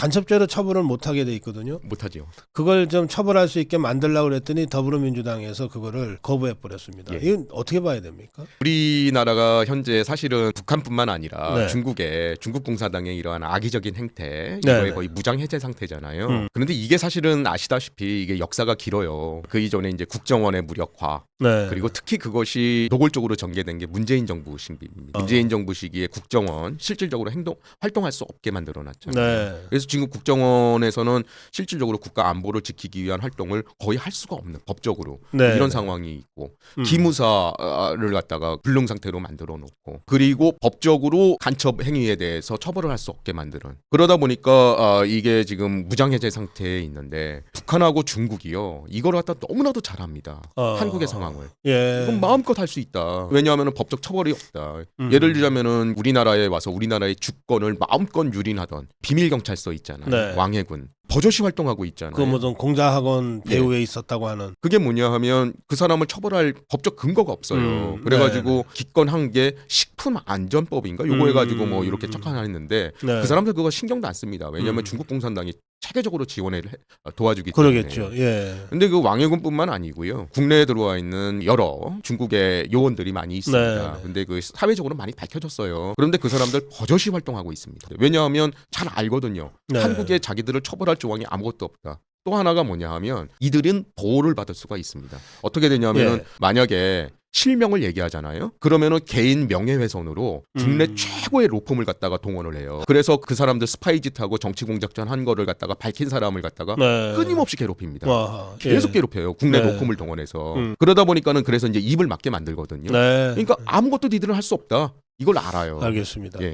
간첩죄로 처벌을 못 하게 돼 있거든요. 못하죠. 그걸 좀 처벌할 수 있게 만들려고 그랬더니 더불어민주당에서 그거를 거부해 버렸습니다. 예. 이건 어떻게 봐야 됩니까? 우리나라가 현재 사실은 북한뿐만 아니라 네. 중국의 중국 공산당의 이러한 악의적인 행태 네, 이거에 네. 거의 무장 해제 상태잖아요. 음. 그런데 이게 사실은 아시다시피 이게 역사가 길어요. 그 이전에 이제 국정원의 무력화 네. 그리고 특히 그것이 노골적으로 전개된 게 문재인 정부 시기입니다. 어. 문재인 정부 시기에 국정원 실질적으로 행동 활동할 수 없게 만들어놨잖아요. 네. 그래서 지금 국정원에서는 실질적으로 국가 안보를 지키기 위한 활동을 거의 할 수가 없는 법적으로 네. 이런 상황이 있고 음. 기무사를 갖다가 불능 상태로 만들어 놓고 그리고 법적으로 간첩 행위에 대해서 처벌을 할 수 없게 만드는 그러다 보니까 아, 이게 지금 무장해제 상태에 있는데 북한하고 중국이요 이걸 갖다 너무나도 잘합니다 어. 한국의 상황을 예. 이건 마음껏 할 수 있다 왜냐하면 법적 처벌이 없다 음. 예를 들자면은 우리나라에 와서 우리나라의 주권을 마음껏 유린하던 비밀 경찰서 있잖아요 네. 왕해군 버젓이 활동하고 있잖아요 그 무슨 공자학원 예. 배후에 있었다고 하는 그게 뭐냐 하면 그 사람을 처벌할 법적 근거가 없어요. 음, 그래가지고 기권 한 게 식품 안전법인가 요거 음, 해가지고 뭐 이렇게 음. 착안했는데 네. 그 사람들 그거 신경도 안 씁니다. 왜냐하면 음. 중국 공산당이 체계적으로 지원을 해- 어, 도와주기 때문에. 그러겠죠. 예. 근데 그 왕해군뿐만 아니고요. 국내에 들어와 있는 여러 중국의 요원들이 많이 있습니다. 네, 네. 근데 그 사회적으로 많이 밝혀졌어요. 그런데 그 사람들 버젓이 활동하고 있습니다. 왜냐하면 잘 알거든요. 네. 한국에 자기들을 처벌할 조항이 아무것도 없다. 또 하나가 뭐냐 하면 이들은 보호를 받을 수가 있습니다. 어떻게 되냐면은 예. 만약에 실명을 얘기하잖아요. 그러면은 개인 명예훼손으로 국내 음. 최고의 로펌을 갖다가 동원을 해요. 그래서 그 사람들 스파이짓하고 정치 공작전 한 거를 갖다가 밝힌 사람을 갖다가 네. 끊임없이 괴롭힙니다. 와, 계속 예. 괴롭혀요. 국내 네. 로펌을 동원해서. 음. 그러다 보니까는 그래서 이제 입을 맞게 만들거든요. 네. 그러니까 아무것도 니들은 할 수 없다. 이걸 알아요. 알겠습니다. 예.